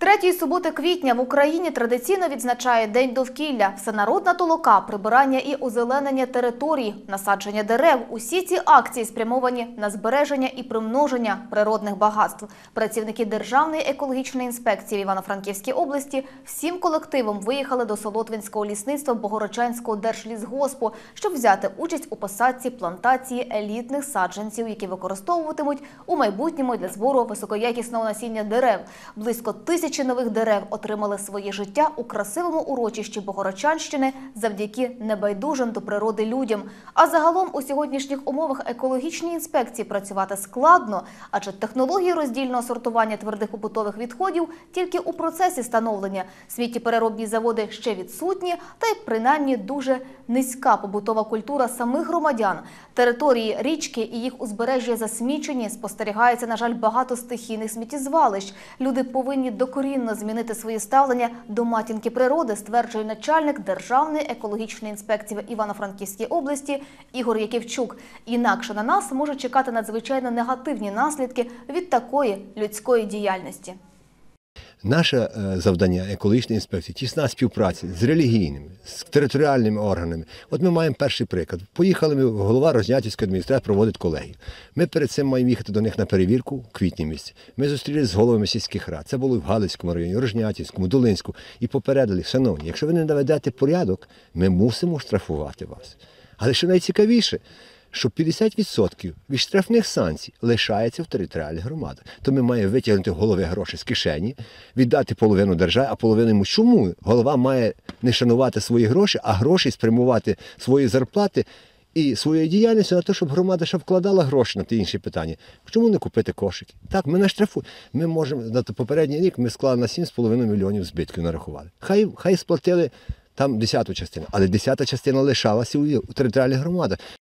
Третьої суботи квітня в Україні традиційно відзначає День довкілля, всенародна толока, прибирання і озеленення територій, насадження дерев. Усі ці акції спрямовані на збереження і примноження природних багатств. Працівники Державної екологічної інспекції в Івано-Франківській області всім колективом виїхали до Солотвинського лісництва Богородчанського держлісгоспу, щоб взяти участь у посадці плантації елітних саджанців, які використовуватимуть у майбутньому для збору високоякісного насіння дерев. Близько тисячі нових дерев отримали своє життя у красивому урочищі Богородчанщини завдяки небайдужим до природи людям. А загалом у сьогоднішніх умовах екологічній інспекції працювати складно, адже технології роздільного сортування твердих побутових відходів тільки у процесі становлення. Сміттєпереробні заводи ще відсутні, та й принаймні дуже низька побутова культура самих громадян. Території річки і їх узбережжя засмічені. Спостерігається, на жаль, багато стихійних сміттєзвалищ. Люди повинні докорінно змінити своє ставлення до матінки природи, стверджує начальник Державної екологічної інспекції в Івано-Франківській області Ігор Яківчук. Інакше на нас можуть чекати надзвичайно негативні наслідки від такої людської діяльності. Наше е, завдання екологічної інспекції тісна співпраця з релігійними, з територіальними органами. От ми маємо перший приклад. Поїхали ми, голова Рознятівської адміністрації проводить колегію. Ми перед цим маємо їхати до них на перевірку в квітні місяці. Ми зустрілися з головами сільських рад. Це було в Галицькому районі, Рожнятівському, Долинську. І попередили, шановні, якщо ви не наведете порядок, ми мусимо штрафувати вас. Але що найцікавіше, що 50% від штрафних санкцій лишається в територіальних громадах. То ми маємо витягнути голови гроші з кишені, віддати половину державі, а половину йому. Чому голова має не шанувати свої гроші, а гроші спрямувати свої зарплати і своєю діяльністю на те, щоб громада ще вкладала гроші на ті інші питання. Чому не купити кошики? Так, ми не штрафуємо. Ми можемо на попередній рік ми склали на 7,5 мільйонів збитків нарахували. Хай, хай сплатили. Там десяту частину, але десята частина лишалася у територіальних громадах.